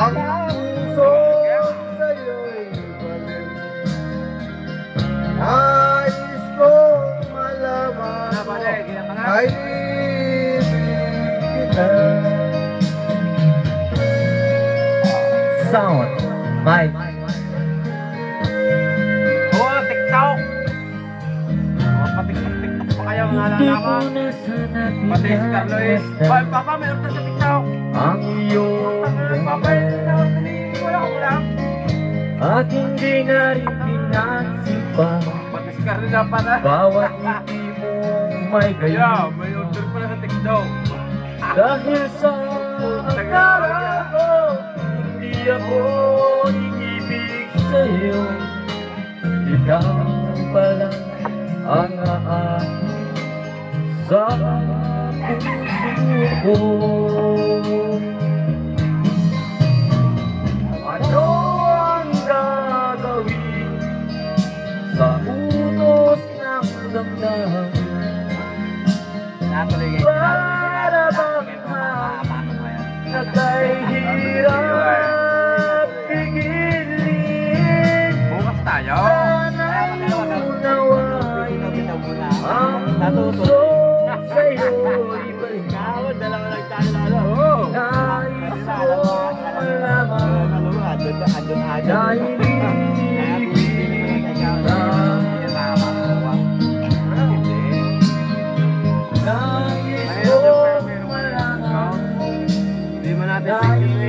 Ang puso sa'yo'y baliw Nais kong malaman mo Ay ibig kita Sound Mike Oo, TikTok Patik-tiktok pa kayo, nalalaman Pati si Carlo is Papa, meron ka TikTok. Ang iyong At hindi na rin pinagsipa Pati si Carlos na para. Bawat ngiti mo may gayon may order pala sa TikTok. Dahil sa akala ko Hindi ako iibig sa'yo Ikaw pala ang aamin sa puso ko Ang puso sa'yo'y balik Dalawa lang tayo lalo. Oo. Nais kong malaman Dahil ibig kita Nais kong malaman Hindi mo natin Dahil